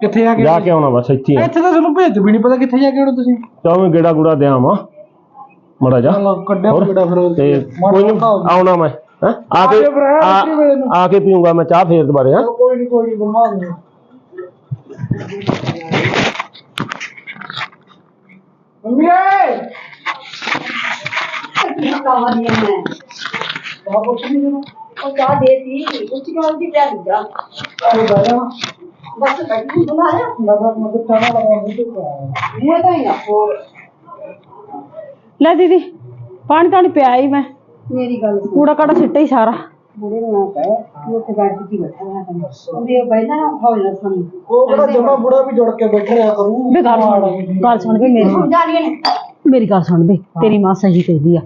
ਕਿੱਥੇ ਆ ਜਾ ਕੇ ਕੇ ਆਉਣਾ ਬਸ ਇੱਥੇ ਹੀ ਆ। ਇੱਥੇ ਤਾਂ ਤੁਹਾਨੂੰ ਭੇਜ ਵੀ ਨਹੀਂ ਪਤਾ ਕਿੱਥੇ ਜਾ ਕੇ ਆਉਣਾ ਤੁਸੀਂ। ਚਾਹ ਮੈਂ ਗੇੜਾ ਗੁੜਾ ਦਿਆਂ ਵਾ ਮੜਾ ਜਾ ਚਲੋ ਕੱਢਿਆ ਹੋਰ? ਪੀੜਾ ਫਿਰ ਤੇ ਮਾੜਾ ਕੋਈ ਨੀ, ਮੋਟਾ ਹੋ ਗਿਆ। ਆਉਣਾ ਮੈਂ ਹੈਂ? ਆ ਕੇ ਆ ਜਾਓ ਫਿਰ, ਹੈਂ, ਆ- ਇੱਥੇ ਵੇਲੇ ਨੂੰ। ਆ ਕੇ ਪੀਊਂਗਾ ਮੈਂ ਚਾਹ ਫੇਰ ਦੁਬਾਰੇ ਹਾਂ? ਚਲੋ ਕੋਈ ਨਹੀਂ ਕੋਈ ਨਹੀਂ ਬਣਵਾ ਦੂੰਗਾ ਮੰਮੀ ਏ! ਬਾਬੂ ਕੁਛ ਨਹੀਂ ਉਹ ਚਾਹ ਦੇ ਦੀ ਉੱਚ ਕਿਉਂ ਦੀ ਪਿਆ ਦਿੱਤਾ ਉਹ ਬਾਇਆ ਲੈ ਦੀਦੀ ਪਾਣੀ ਤਾਂ ਪਿਆ ਹੀ ਮੈਂ। ਮੇਰੀ ਗੱਲ ਸੁਣ। ਕੂੜਾ ਕਾੜਾ ਸਿੱਟਾ ਹੀ ਸਾਰਾ। ਬੁੜੇ ਨੂੰ ਨਾ ਕਹਿ ਕਿ ਉੱਥੇ ਬੈਠ ਕੇ ਕੀ ਬੈਠਾ ਰਹਿਣਾ ਤੈਨੂੰ। ਉਹਦੇ ਬੈਠਾ ਨਾ ਹੋ ਜਾਂਦਾ ਸਾਨੂੰ ਉਹ ਕਿਹੜਾ ਜਮਾ ਬੁੜਾ ਵੀ ਜੁੜ ਕੇ ਬੈਠ ਰਿਹਾ ਕਰੂ। ਵੇ ਗੱਲ ਸੁਣ ਗੱਲ ਸੁਣ ਵੇ ਮੇਰੀ। ਨੇ। ਗੱਲ ਸੁਣ ਵੇ ਤੇਰੀ ਮਾਂ ਸਹੀ ਕਹਿੰਦੀ ਆ।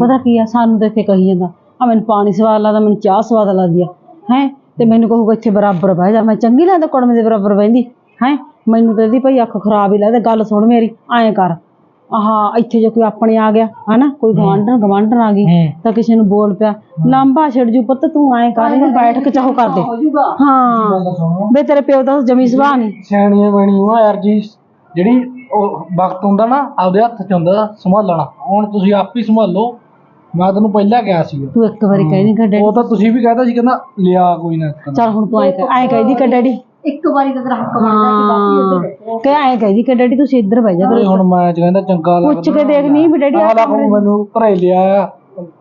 ਪਤਾ ਕੀ ਆ ਸਾਨੂੰ ਤਾਂ ਇੱਥੇ ਕਹੀ ਜਾਂਦਾ ਆ ਮੈਨੂੰ ਪਾਣੀ ਸਵਾਦ ਲੱਗਦਾ ਮੈਨੂੰ ਚਾਹ ਸਵਾਦ ਲੱਗਦੀ ਆ। ਹੈ? ਤੇ ਮੈਨੂੰ ਕਹੂਗਾ ਇੱਥੇ ਬਰਾਬਰ ਬਹਿ ਜਾ। ਮੈਂ ਚੰਗੀ ਲੱਗਦਾ ਕੁੜਮੇ ਦੇ ਬਰਾਬਰ ਬਹਿੰਦੀ। ਹੈ? ਮੈਨੂੰ ਤਾਂ ਇਹਦੀ ਭਾਈ ਅੱਖ ਖਰਾਬ ਹੀ ਲੱਗਦਾ ਗੱਲ ਸੁਣ ਮੇਰੀ ਐਂ ਕਰ। ਆਹ ਇੱਥੇ ਜੇ ਕੋਈ ਆਪਣੇ ਆ ਗਿਆ ਹਨਾ? ਕੋਈ ਗਵਾਂਢਣ ਗਵਾਂਢਣ ਆ ਗਈ ਤਾਂ ਕਿਸੇ ਨੂੰ ਬੋਲ ਪਿਆ ਲਾਂਬਾ ਛੱਡ ਜੂ ਪੁੱਤ ਤੂੰ ਐਂ ਕਰ ਇਹਨੂੰ ਬੈਠ ਕੇ ਚਾਹੋ ਕਰ ਦੇ ਹੋ ਵੇ ਤੇਰੇ ਪਿਓ ਦਾ ਜਮੀ ਸੁਭਾਅ ਨਹੀਂ। ਸਿਆਣੀਆਂ ਬਣੀਆਂ ਆ ਯਾਰ ਜੀ ਜਿਹੜੀ ਉਹ ਵਕਤ ਹੁੰਦਾ ਨਾ ਆਪਦੇ ਹੱਥ 'ਚ ਹੁੰਦਾ ਸੰਭਾਲਣਾ ਹੁਣ ਤੁਸੀਂ ਆਪ ਹੀ ਸੰਭਾਲੋ। ਮੈਂ ਤੈਨੂੰ ਪਹਿਲਾਂ ਕਿਹਾ ਸੀ ਤੂੰ ਇੱਕ ਵਾਰੀ ਕਹਿ ਨਹੀਂ ਡੈਡੀ ਉਹ ਤਾਂ ਤੁਸੀਂ ਵੀ ਕਹਿਤਾ ਸੀ ਕਹਿੰਦਾ ਲਿਆ ਕੋਈ ਨਾ ਚੱਲ ਹੁਣ ਤੂੰ ਐਂ ਕਹਿ ਐਂ ਕਹਿਦੀ ਕਿ ਡੈਡੀ ਇੱਕ ਵਾਰੀ ਤਾਂ ਤੇਰਾ ਹੱਕ ਬਣਦਾ ਕਿ ਬਾਕੀ ਉੱਧਰ ਬੈਠੋ ਕਿ ਐਂ ਕਹਿਦੀ ਕਿ ਡੈਡੀ ਤੁਸੀਂ ਇੱਧਰ ਬਹਿ ਜਾ ਓਏ ਕਰੋ ਹੁਣ ਮੈਂ ਚ ਕਹਿੰਦਾ ਚੰਗਾ ਲੱਗਦਾ। ਪੁੱਛ ਕੇ ਦੇਖ ਨਹੀਂ ਵੀ ਡੈਡੀ ਆ ਆਹ ਲੱਖ ਮੈਨੂੰ ਘਰੇ ਲਿਆ ਆ,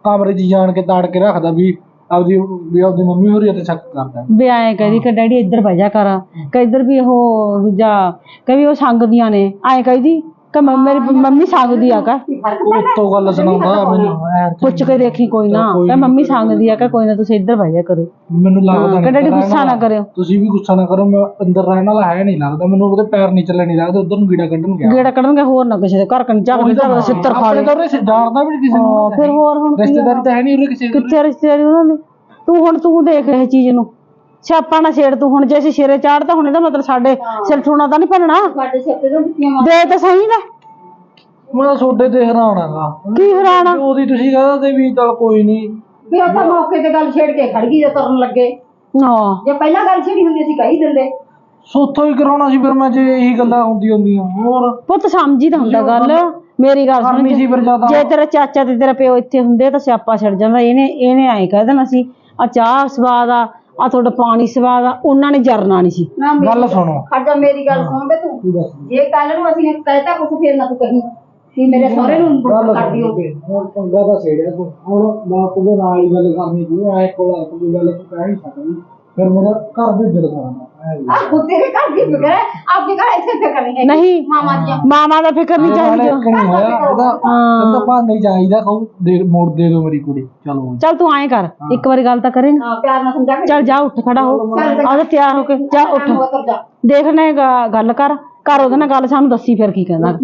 ਕਮਰੇ 'ਚ ਜਾਣ ਕੇ ਤਾੜ ਕੇ ਰੱਖਦਾ ਵੀ ਆਪਦੀ ਵੀ ਆਪਦੀ ਮੰਮੀ ਹੋਰੀ ਤੇ ਸ਼ੱਕ ਕਰਦਾ। ਵੀ ਐਂ ਕਹਿਦੀ ਕਿ ਡੈਡੀ ਇੱਧਰ ਬਹਿ ਜਾ ਕਰ। ਕਿ ਇੱਧਰ ਵੀ ਉਹ ਦੂਜਾ ਕਿ ਵੀ ਉਹ ਸੰਗਦੀਆਂ ਨੇ। ਐਂ ਕਹਿਦੀ ਕਿ ਮ- ਮੇਰੀ ਮੰਮੀ ਸੰਗਦੀ ਆ ਕਾ। ਉੱਤੋਂ ਗੱਲ ਸੁਣਾਉਂਦਾ ਮੈਨੂੰ ਪੁੱਛ ਕੇ ਦੇਖੀ ਕੋਈ ਨਾ। ਕਿ ਮੰਮੀ ਸੰਗਦੀ ਆ ਕਿ ਕੋਈ ਨਾ ਤੁਸੀਂ ਇੱਧਰ ਬਹਿ ਜਾ ਕਰੋ। ਮੈਨੂੰ ਲੱਗਦਾ ਕਿ ਨਹੀਂ ਡੈਡੀ ਗੁੱਸਾ ਨਾ ਕਰਿਓ। ਤੁਸੀਂ ਵੀ ਗੁੱਸਾ ਨਾ ਕਰੋ ਮੈਂ ਅੰਦਰ ਰਹਿਣ ਵਾਲਾ ਹੈ ਨਹੀਂ ਲੱਗਦਾ। ਮੈਨੂੰ ਉਹਦੇ ਪੈਰ ਨਹੀਂ ਚੱਲਣੇ ਲੱਗਦੇ ਉਧਰ ਨੂੰ ਗੀੜਾ ਕੱਢਣ ਗਿਆ। ਗੇੜਾ ਕੱਢਣਗੇ ਹੋਰ ਨਾ ਕਿਸੇ ਦੇ ਘਰ ਕੰਨ ਝਾਕ ਉਹੀ ਤਾਂ ਕੇ ਸਿੱਤਰ ਖਾ ਆਪਣੇ ਲੈ ਤਾਂ ਉਹਨੇ ਵੀ ਨਹੀਂ ਕਿਸੇ ਨੂੰ ਫਿਰ ਹੋਰ ਹੁਣ ਕੀ ਆ? ਰਿਸ਼ਤੇਦਾਰੀ ਤਾਂ ਹੈ ਨਹੀਂ ਉਹਦੇ ਕਿਸੇ ਦੀ। ਕਿੱਥੇ ਰਿਸ਼ਤੇਦਾਰੀ ਉਹਨਾਂ ਦੀ? ਤੂੰ ਹੁਣ ਤੂੰ ਦੇਖ ਇਹ ਚੀਜ਼ ਨੂੰ। ਸਿਆਪਾ ਨਾ ਛੇੜ ਤੂੰ ਹੁਣ ਜੇ ਅਸੀਂ ਸਿਰੇ ਚਾੜਦਾ ਹੁਣ ਇਹਦਾ ਮਤਲਬ ਸਾਡੇ ਸਿਰ ਠੂਣਾ ਤਾਂ ਨਹੀਂ ਭੰਨਣਾ। ਸਾਡੇ ਸਿਰ ਤੇ ਤਾਂ ਜੁੱਤੀਆਂ ਮਾਰ ਦੇ ਤਾਂ ਸਹੀ ਨਾ। ਮੈਂ ਤਾਂ ਤੁਹਾਡੇ ਤੇ ਹੈਰਾਨਾਗਾ ਕੀ ਹਰਾਣਾ ਉਹਦੀ ਤੁਸੀਂ ਕਹਿੰਦੇ ਵੀ ਚਲ ਕੋਈ ਨਹੀਂ। ਵੀ ਉਹ ਤਾਂ ਮੌਕੇ ਤੇ ਗੱਲ ਛੇੜ ਕੇ ਖੜ ਗਈ ਜੇ ਤੁਰਨ ਲੱਗੇ। ਹਾਂ। ਜੇ ਪਹਿਲਾਂ ਗੱਲ ਛੇੜੀ ਹੁੰਦੀ ਅਸੀਂ ਕਹੀ ਦਿੰਦੇ। ਸੋਥੋਂ ਹੀ ਕਰਾਉਣਾ ਸੀ ਫਿਰ ਮੈਂ ਜੇ ਇਹੀ ਗੱਲਾਂ ਹੁੰਦੀ ਹੁੰਦੀਆਂ। ਹੋਰ? ਪੁੱਤ ਸਮਝੀ ਤਾਂ ਹੁੰਦਾ ਗੱਲ। ਮੇਰੀ ਗੱਲ ਸੁਣ ਕਰਨੀ ਸੀ ਫਿਰ ਜ਼ਿਆਦਾ ਜੇ ਤੇਰਾ ਚਾਚਾ ਤੇ ਤੇਰਾ ਪਿਓ ਇੱਥੇ ਹੁੰਦੇ ਤਾਂ ਸਿਆਪਾ ਛੱਡ ਜਾਂਦਾ। ਇਹਨੇ ਇਹਨੇ ਐਂ ਕਹਿ ਦੇਣਾ ਸੀ ਆ ਚਾਹ ਸਵਾਦ ਆ ਆ ਤੁਹਾਡਾ ਪਾਣੀ ਸਵਾਦ ਆ ਉਹਨਾਂ ਨੇ ਜਰਨਾ ਨਹੀਂ ਸੀ। ਨਾ ਮੇਰੀ- ਗੱਲ ਸੁਣੋ। ਖੜ ਜਾ ਮੇਰੀ ਗੱਲ ਸੁਣ ਬੇ ਤੂੰ। ਜੇ ਕੱਲ ਨੂੰ ਅਸੀਂ ਨੇ ਕਹਿਤਾ ਕੁਛ ਫੇਰ ਨਾ ਤੂੰ ਕਹੀਂ। ਕਿ ਮੇਰੇ ਸਹੁਰੇ ਨੂੰ ਗੱਲ ਕਰਦੀ ਹੋ ਹੁਣ ਪੰਗਾ ਤਾਂ ਛੇੜਿਆ ਤੂੰ। ਹੁਣ ਬਾਪ ਦੇ ਨਾਲ ਹੀ ਗੱਲ ਕਰਨੀ ਸੀ ਐ ਕੋਲ ਆ ਕੋਈ ਗੱਲ ਤੂੰ ਕਹਿ ਨਹੀਂ ਸਕਦੀ। ਫਿਰ ਮੇਰਾ ਘਰ ਵੀ ਜੜ ਕਰਾਂਗਾ ਘਰ ਘਰ ਨਹੀਂ ਮਾਮਾ ਦੀਆਂ। ਮਾਮਾ ਦਾ ਫਿਕਰ ਨਹੀਂ ਚਾਹੀਦਾ। ਨਹੀਂ ਹੋਇਆ ਇਹਦਾ ਹਾਂ। ਇਹਦਾ ਭਾਂ ਨਹੀਂ ਚਾਹੀਦਾ ਕਹੂ ਦੇ ਮੋੜ ਦੇ ਦਿਓ ਮੇਰੀ ਕੁੜੀ ਚਲੋ ਚੱਲ ਤੂੰ ਐਂ ਕਰ ਇੱਕ ਵਾਰੀ ਗੱਲ ਤਾਂ ਕਰੇਂਗਾ। ਹਾਂ ਪਿਆਰ ਨਾਲ ਸਮਝਾ ਕੇ ਚੱਲ ਜਾ ਉੱਠ ਖੜਾ ਹੋ। ਆ ਜਾ ਤਿਆਰ ਹੋ ਕੇ ਜਾ ਉੱਠ। ਜਾ। ਦੇਖਣੇ ਗੱਲ ਕਰ। ਕਰ ਉਹਦੇ ਨਾਲ ਗੱਲ ਸਾਨੂੰ ਦੱਸੀ ਫਿਰ ਕੀ ਕਹਿੰਦਾ।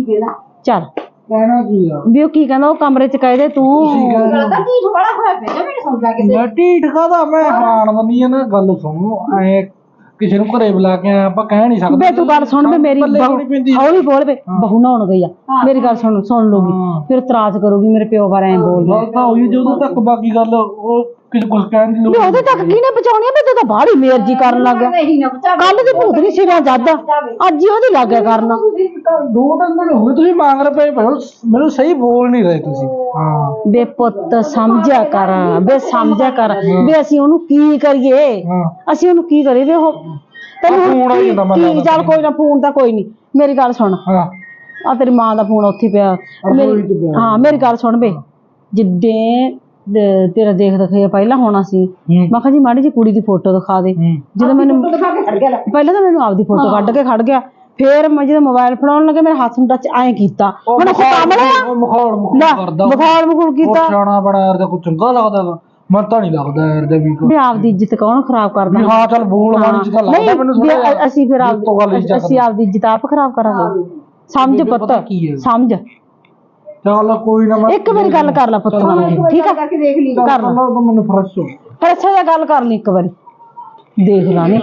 ਚੱਲ। ਕਹਿਣਾ ਕੀ ਆ? ਵੀ ਉਹ ਕੀ ਕਹਿੰਦਾ ਉਹ ਕਮਰੇ 'ਚ ਕਹਿ ਦੇ ਤੂੰ। ਗੱਲ ਤਾਂ ਢੀਠ ਬੜਾ ਹੋਇਆ ਪਿਆ ਜਾ ਮੈਨੂੰ ਸਮਝਾ ਕੇ ਦੇ। ਮੈਂ ਢੀਠ ਕਾਦਾ ਮੈਂ ਹੈਰਾਨ ਬੰਨੀ ਆ ਨਾ ਗੱਲ ਸੁਣੋ ਐ ਕਿਸੇ ਨੂੰ ਘਰੇ ਬੁਲਾ ਕੇ ਆਇਆ ਆਪਾਂ ਕਹਿ ਨਹੀਂ ਸਕਦੇ ਬੇ ਤੂੰ ਗੱਲ ਸੁਣ ਬੇ ਮੇਰੀ ਪੱਲੇ ਬਹੂ ਥੋੜ੍ਹੀ ਪੈਂਦੀ। ਹੌਲੀ ਬੋਲ ਬੇ ਬਹੂ ਨਹਾਉਣ ਗਈ ਆ। ਮੇਰੀ ਗੱਲ ਸੁਣ ਸੁਣ ਲੂਗੀ ਹਾਂ। ਫਿਰ ਇਤਰਾਜ਼ ਕਰੂਗੀ ਮੇਰੇ ਪਿਓ ਬਾਰੇ ਐਂ ਬੋਲਦੀ। ਗੱਲ ਤਾਂ ਹੋਈ ਜਦੋਂ ਤੱਕ ਬਾਕੀ ਗੱਲ ਉਹ ਕਿਸੇ ਕੁਝ ਕਹਿਣ ਦੀ ਲੋੜ ਵੀ ਉਹਦੇ ਤੱਕ ਕਿਹਨੇ ਪਹੁੰਚਾਉਣੀ ਆ? ਬੇ ਤੂੰ ਬਾਹਲੀ ਮੇਰਜੀ ਕਰਨ ਲੱਗ ਗਿਆ। ਨਹੀਂ ਨਾ ਬਚਾ ਕੱਲ ਦੀ ਭੂਤ ਨਹੀਂ ਸਿਰਿਆ ਜੱਦ। ਅੱਜ ਹੀ ਉਹਦੀ ਲੱਗ ਗਿਆ ਕਰਨ। ਦੋ ਤਿੰਨ ਦਿਨ ਹੋ ਗਏ ਤੁਸੀਂ ਮੰਗ ਰਹੇ ਪਏ ਹੋ, ਮੈਨੂੰ ਸਹੀ ਬੋਲ ਨਹੀਂ ਰਹੇ ਤੁਸੀਂ। ਹਾਂ। ਬੇ ਪੁੱਤ ਸਮਝਿਆ ਕਰ ਬੇ ਸਮਝਿਆ ਕਰ ਬੇ ਅਸੀਂ ਉਹਨੂੰ ਕੀ ਕਰੀਏ? ਹਾਂ। ਅਸੀਂ ਉਹਨੂੰ ਕੀ ਕਰੀਏ? ਵੇ ਉਹ ਤੈਨੂੰ ਕੀ- ਮੈਨੂੰ ਚੱਲ ਕੋਈ ਨਾ ਫੋਨ ਤਾਂ ਕੋਈ ਨਹੀਂ। ਮੇਰੀ ਗੱਲ ਸੁਣ। ਹਾਂ। ਆ ਤੇਰੀ ਮਾਂ ਦਾ ਫੋਨ ਉੱਥੇ ਪਿਆ। ਹਾਂ ਮੇਰੀ ਗੱਲ ਸੁਣ ਬੇ। ਜਿੱਦੇ ਦ- ਤੇਰਾ ਦੇਖ ਦਿਖਾਇਆ ਪਹਿਲਾਂ ਹੋਣਾ ਸੀ। ਹੂੰ। ਮੈਂ ਕਿਹਾ ਜੀ ਮਾੜੀ ਜੀ ਕੁੜੀ ਦੀ ਫੋਟੋ ਦਿਖਾ ਦੇ। ਜਦੋਂ ਮੈਨੂੰ ਦਿਖਾ ਕੇ ਖੜ ਗਿਆ ਲੈ। ਪਹਿਲਾਂ ਤਾਂ ਮੈਨੂੰ ਆਪਦੀ ਫੋਟੋ ਕੱਢ ਕੇ ਖੜ ਗਿਆ। ਫੇਰ ਮੈਂ ਜਦੋਂ ਮੋਬਾਈਲ ਫੜਾਉਣ ਲੱਗੇ ਮੇਰੇ ਹੱਥ ਨੂੰ ਟੱਚ ਐਂ ਕੀਤਾ। ਹੁਣ ਉਹ ਮਖੌਲ ਮਖੌਲ ਕਰਦਾ ਬਖਾਲ ਬਖੂਲ ਕੀਤਾ। ਸਿਆਣਾ ਬੜਾ ਯਾਰ ਦਾ ਕੋਈ ਚੰਗਾ ਲੱਗਦਾ ਵਾ। ਮਨ ਤਾਂ ਨਹੀਂ ਲੱਗਦਾ ਯਾਰ ਦਾ ਵੀ ਕੋਈ। ਵੀ ਆਪਦੀ ਇੱਜ਼ਤ ਕੌਣ ਖਰਾਬ ਕਰਦਾ? ਵੀ ਹਾਂ ਚੱਲ ਬੋਲ ਮਾਰੀ ਚ ਤਾਂ ਲੱਗਦਾ ਨਹੀਂ, ਮੈਨੂੰ ਅ- ਅਸੀਂ ਫਿਰ ਤੋਂ ਗੱਲ ਆਪਦੀ ਅਸੀਂ ਆਪਦੀ ਇੱਜ਼ਤ ਆਪ ਖਰਾਬ ਕਰਾਂਗੇ। ਸਮਝ ਪੁੱਤ ਪਤਾ ਕੀ ਹੈ। ਸਮਝ। ਚੱਲ ਕੋਈ ਨਾ ਮੈਂ ਇੱਕ ਵਾਰੀ ਗੱਲ ਕਰ ਲੈ ਪੁੱਤ। ਨਾਲ ਠੀਕ ਆ। ਕਰਕੇ ਦੇਖ ਲਈ। ਕਰ ਲਾ। ਤਾਂ ਮੈਨੂੰ ਫਰੈਸ਼ ਹੋ ਪਰ ਅੱਛਾ ਜਿਹਾ ਗੱਲ ਕਰ ਲਈ ਇੱਕ ਵਾਰੀ। ਦੇਖ ਲਾ ਨੀ।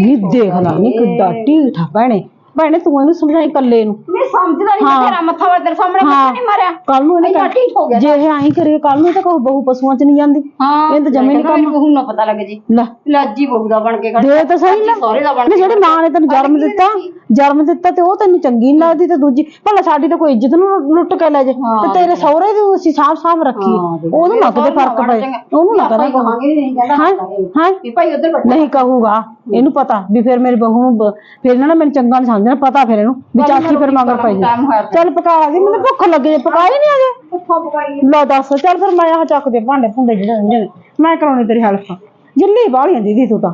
ਨੀ ਦੇਖ ਲਾ ਨੀ ਕਿੱਡਾ ਢੀਠਾ ਭੈਣੇ। ਭੈਣੇ ਤੂੰ ਇਹਨੂੰ ਸਮਝਾਈ ਕੱਲੇ ਨੂੰ। ਨਹੀਂ ਸਮਝਦਾ ਨਹੀਂ ਹਾਂ। ਤੇਰਾ ਮੱਥਾ ਵਾਲਾ ਤੇਰੇ ਸਾਹਮਣੇ ਹਾਂ। ਬੱਚਾ ਨਹੀਂ ਮਾਰਿਆ। ਕੱਲ ਨੂੰ ਇਹਨੇ ਕਹਿ- ਢੀਠ ਹੋ ਗਿਆ ਜੇ ਇਹ ਐਂ ਕਰੇ ਕੱਲ ਨੂੰ ਤਾਂ ਕੋਈ ਬਹੂ ਪਸ਼ੂਆਂ ਚ ਨਹੀਂ ਜਾਂਦੀ। ਹਾਂ ਇਹ ਤਾਂ ਜਮੇ ਨਹੀਂ ਕੰਮ। ਬਹੂ ਨਾ ਪਤਾ ਲੱਗ ਜੀ। ਲੈ। ਲਾਜੀ ਬਹੂ ਦਾ ਬਣ ਕੇ ਖੜ। ਦੇ ਤਾਂ ਸਹੀ ਨਾ। ਸਹੁਰੇ ਦਾ ਬਣ ਕੇ ਜਿਹੜੀ ਮਾਂ ਨੇ ਤੈਨੂੰ ਜਨਮ ਦਿੱਤਾ ਜਨਮ ਦਿੱਤਾ ਤੇ ਉਹ ਤੈਨੂੰ ਚੰਗੀ ਨਹੀਂ ਲੱਗਦੀ ਤੇ ਦੂਜੀ ਭਲਾ ਸਾਡੀ ਤਾਂ ਕੋਈ ਇੱਜ਼ਤ ਨੂੰ ਲੁੱਟ ਕੇ ਲੈ ਜੇ। ਤੇ ਤੇਰੇ ਸਹੁਰੇ ਦੀ ਅਸੀਂ ਸਾਫ਼ ਸਾਫ਼ ਰੱਖੀ ਉਹਨੂੰ ਨਾ ਕਿਤੇ ਫ਼ਰਕ ਪਏ। ਉਹਨੂੰ ਨਾ ਕਦੇ ਕਹਾਂਗੇ ਨਹੀਂ ਕਹਿੰਦਾ ਹਾਂ ਹਾਂ। ਵੀ ਭਾਈ ਉਧਰ ਬੈਠਾ। ਨਹੀਂ ਕਹੂਗਾ। ਇਹਨੂੰ ਪਤਾ ਵੀ ਫਿਰ ਮੇਰੀ ਬਹੂ ਨੂੰ ਬ- ਫਿਰ ਨੇ ਮੈਨੂੰ ਚੰਗਾ ਨਹੀਂ ਸਮਝਣਾ ਪਤਾ ਫਿਰ ਇਹਨੂੰ ਵੀ ਚਾਚੀ ਫਿਰ ਮਗਰ ਪਈ ਹੋਇਆ ਚੱਲ ਪਕਾ ਦੀ ਮੈਨੂੰ ਭੁੱਖ ਲੱਗੀ ਜੇ ਪਕਾਈ ਨਹੀਂ ਅਜੇ ਕਿੱਥੋਂ ਪਕਾਈ ਲਓ ਦੱਸ ਚੱਲ ਫਿਰ ਮੈਂ ਆਹ ਚੱਕ ਦੇ ਭਾਂਡੇ ਭੁੰਡੇ ਜਿਹੜੇ ਹੁੰਦੇ ਨੇ ਮੈਂ ਕਰਾਉਣੀ ਤੇਰੀ ਹੈਲਪ ਜਿੱਲੀ ਬਾਹਲੀਆਂ ਦੀਦੀ ਤੂੰ ਤਾਂ।